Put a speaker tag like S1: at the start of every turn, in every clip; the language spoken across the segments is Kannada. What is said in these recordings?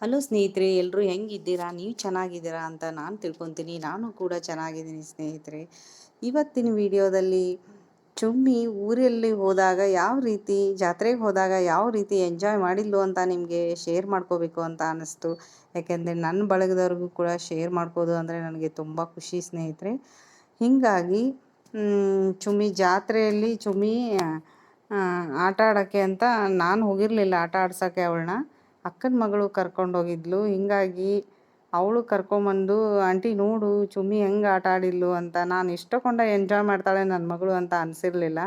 S1: ಹಲೋ ಸ್ನೇಹಿತರೆ ಎಲ್ಲರೂ ಹೆಂಗಿದ್ದೀರಾ? ನೀವು ಚೆನ್ನಾಗಿದ್ದೀರಾ? ಅಂತ ನಾನು ತಿಳ್ಕೊತೀನಿ. ನಾನು ಕೂಡ ಚೆನ್ನಾಗಿದ್ದೀನಿ ಸ್ನೇಹಿತರೆ. ಇವತ್ತಿನ ವಿಡಿಯೋದಲ್ಲಿ ಚುಮ್ಮಿ ಊರಲ್ಲಿ ಹೋದಾಗ ಯಾವ ರೀತಿ, ಜಾತ್ರೆಗೆ ಹೋದಾಗ ಯಾವ ರೀತಿ ಎಂಜಾಯ್ ಮಾಡಿದ್ಲು ಅಂತ ನಿಮಗೆ ಶೇರ್ ಮಾಡ್ಕೋಬೇಕು ಅಂತ ಅನ್ನಿಸ್ತು. ಯಾಕೆಂದರೆ ನನ್ನ ಬಳಗದವ್ರಿಗೂ ಕೂಡ ಶೇರ್ ಮಾಡ್ಕೋದು ಅಂದರೆ ನನಗೆ ತುಂಬ ಖುಷಿ ಸ್ನೇಹಿತರೆ. ಹೀಗಾಗಿ ಚುಮ್ಮಿ ಜಾತ್ರೆಯಲ್ಲಿ, ಚುಮ್ಮಿ ಆಟ ಆಡೋಕ್ಕೆ ಅಂತ ನಾನು ಹೋಗಿರಲಿಲ್ಲ. ಆಟ ಆಡ್ಸೋಕ್ಕೆ ಅವಳನ್ನ. ಅಕ್ಕನ ಮಗಳು ಕರ್ಕೊಂಡೋಗಿದ್ಲು. ಹಿಂಗಾಗಿ ಅವಳು ಕರ್ಕೊಂಬಂದು, ಆಂಟಿ ನೋಡು, ಚುಮ್ಮಿ ಹೆಂಗೆ ಆಟ ಆಡಿದ್ಲು ಅಂತ. ನಾನು ಇಷ್ಟಕೊಂಡ ಎಂಜಾಯ್ ಮಾಡ್ತಾಳೆ ನನ್ನ ಮಗಳು ಅಂತ ಅನಿಸಿರಲಿಲ್ಲ.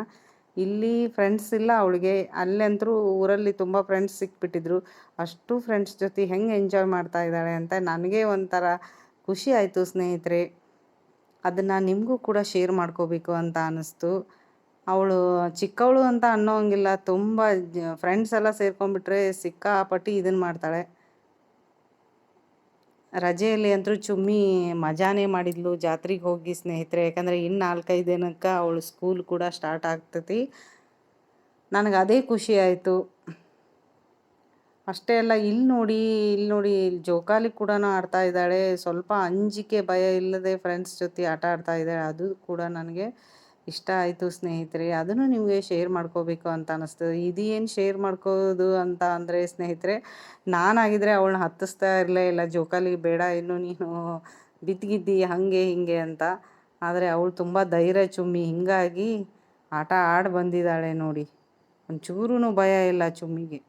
S1: ಇಲ್ಲಿ ಫ್ರೆಂಡ್ಸ್ ಇಲ್ಲ ಅವಳಿಗೆ. ಅಲ್ಲಂತರೂ ಊರಲ್ಲಿ ತುಂಬ ಫ್ರೆಂಡ್ಸ್ ಸಿಕ್ಬಿಟ್ಟಿದ್ರು. ಅಷ್ಟು ಫ್ರೆಂಡ್ಸ್ ಜೊತೆ ಹೆಂಗೆ ಎಂಜಾಯ್ ಮಾಡ್ತಾ ಇದ್ದಾಳೆ ಅಂತ ನನಗೆ ಒಂಥರ ಖುಷಿ ಆಯಿತು ಸ್ನೇಹಿತರೆ. ಅದನ್ನು ನಿಮಗೂ ಕೂಡ ಶೇರ್ ಮಾಡ್ಕೋಬೇಕು ಅಂತ ಅನ್ನಿಸ್ತು ಅವಳು ಚಿಕ್ಕವಳು ಅಂತ ಅನ್ನೋಂಗಿಲ್ಲ. ತುಂಬ ಫ್ರೆಂಡ್ಸ್ ಎಲ್ಲ ಸೇರ್ಕೊಂಡ್ಬಿಟ್ರೆ ಸಿಕ್ಕಾಪಟ್ಟಿ ಇದನ್ನ ಮಾಡ್ತಾಳೆ. ರಜೆಯಲ್ಲಿ ಅಂತೂ ಚುಮ್ಮಿ ಮಜಾನೇ ಮಾಡಿದ್ಲು ಜಾತ್ರೆಗೆ ಹೋಗಿ ಸ್ನೇಹಿತರೆ. ಯಾಕಂದರೆ ಇನ್ನು ನಾಲ್ಕೈದು ದಿನಕ್ಕೆ ಅವಳು ಸ್ಕೂಲ್ ಕೂಡ ಸ್ಟಾರ್ಟ್ ಆಗ್ತೈತಿ. ನನಗೆ ಅದೇ ಖುಷಿ ಆಯಿತು. ಅಷ್ಟೇ ಅಲ್ಲ ಇಲ್ಲಿ ನೋಡಿ ಇಲ್ಲಿ ನೋಡಿ ಜೋಕಾಲಿ ಕೂಡ ಆಡ್ತಾ ಇದ್ದಾಳೆ. ಸ್ವಲ್ಪ ಅಂಜಿಕೆ ಭಯ ಇಲ್ಲದೆ ಫ್ರೆಂಡ್ಸ್ ಜೊತೆ ಆಟ ಆಡ್ತಾ ಇದ್ದಾಳೆ. ಅದು ಕೂಡ ನನಗೆ ಇಷ್ಟ ಆಯಿತು ಸ್ನೇಹಿತರೆ, ಅದನ್ನು ನಿಮಗೆ ಶೇರ್ ಮಾಡ್ಕೋಬೇಕು ಅಂತ ಅನ್ನಿಸ್ತದೆ ಇದೇನು ಶೇರ್ ಮಾಡ್ಕೋದು ಅಂತ ಅಂದರೆ ಸ್ನೇಹಿತರೆ ನಾನಾಗಿದ್ದರೆ ಅವಳನ್ನ ಹತ್ತಿಸ್ತಾ ಇರಲೇ ಇಲ್ಲ. ಜೋಕಾಲಿ ಬೇಡ, ಇನ್ನು ನೀನು ಬಿದ್ದಿಗಿದ್ದಿ ಹಾಗೆ ಹೀಗೆ ಅಂತ. ಆದರೆ ಅವಳು ತುಂಬ ಧೈರ್ಯ ಚುಮ್ಮಿ, ಹೀಗಾಗಿ ಆಟ ಆಡಿ ಬಂದಿದ್ದಾಳೆ ನೋಡಿ. ಒಂಚೂರು ಭಯ ಇಲ್ಲ ಚುಮ್ಮಿಗೆ.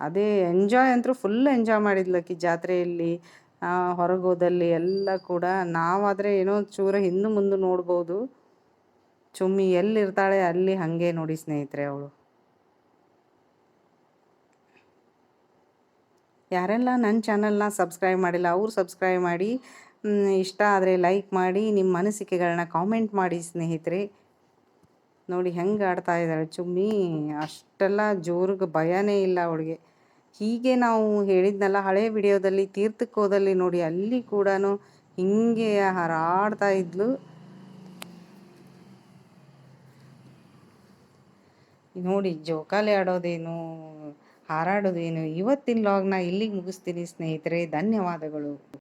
S1: ಅದೇ ಎಂಜಾಯ್ ಅಂತೂ ಫುಲ್ ಎಂಜಾಯ್ ಮಾಡಿದ್ಲಕ್ಕಿ ಜಾತ್ರೆಯಲ್ಲಿ ಹೊರಗೋದಲ್ಲಿ ಎಲ್ಲ ಕೂಡ. ನಾವಾದರೆ ಏನೋ ಚೂರ ಹಿಂದೆ ಮುಂದೆ ನೋಡ್ಬೋದು. ಚುಮ್ಮಿ ಎಲ್ಲಿರ್ತಾಳೆ ಅಲ್ಲಿ ಹಾಗೆ ನೋಡಿ ಸ್ನೇಹಿತರೆ ಅವಳು. ಯಾರೆಲ್ಲ ನನ್ನ ಚಾನಲ್ನ ಸಬ್ಸ್ಕ್ರೈಬ್ ಮಾಡಿಲ್ಲ ಅವ್ರು ಸಬ್ಸ್ಕ್ರೈಬ್ ಮಾಡಿ ಇಷ್ಟ ಆದರೆ ಲೈಕ್ ಮಾಡಿ, ನಿಮ್ಮ ಅನಿಸಿಕೆಗಳನ್ನ ಕಾಮೆಂಟ್ ಮಾಡಿ ಸ್ನೇಹಿತರೆ. ನೋಡಿ ಹೆಂಗೆ ಆಡ್ತಾ ಇದ್ದಾಳೆ ಚುಮ್ಮಿ, ಅಷ್ಟೆಲ್ಲ ಜೋರಿಗೆ ಭಯನೇ ಇಲ್ಲ ಅವಳಿಗೆ. ಹೀಗೆ ನಾವು ಹೇಳಿದ್ನಲ್ಲ ಹಳೆ ವಿಡಿಯೋದಲ್ಲಿ ತೀರ್ಥಕ್ಕೆ ಹೋದಲ್ಲಿ ನೋಡಿ ಅಲ್ಲಿ ಕೂಡ ಹೀಗೆ ಹಾರಾಡ್ತಾ ಇದ್ಲು. ನೋಡಿ ಜೋಕಾಲಿ ಆಡೋದೇನು ಹಾರಾಡೋದೇನು ಇವತ್ತಿನ ಲಾಗ್ನ ಇಲ್ಲಿಗೆ ಮುಗಿಸ್ತೀನಿ ಸ್ನೇಹಿತರೆ. ಧನ್ಯವಾದಗಳು.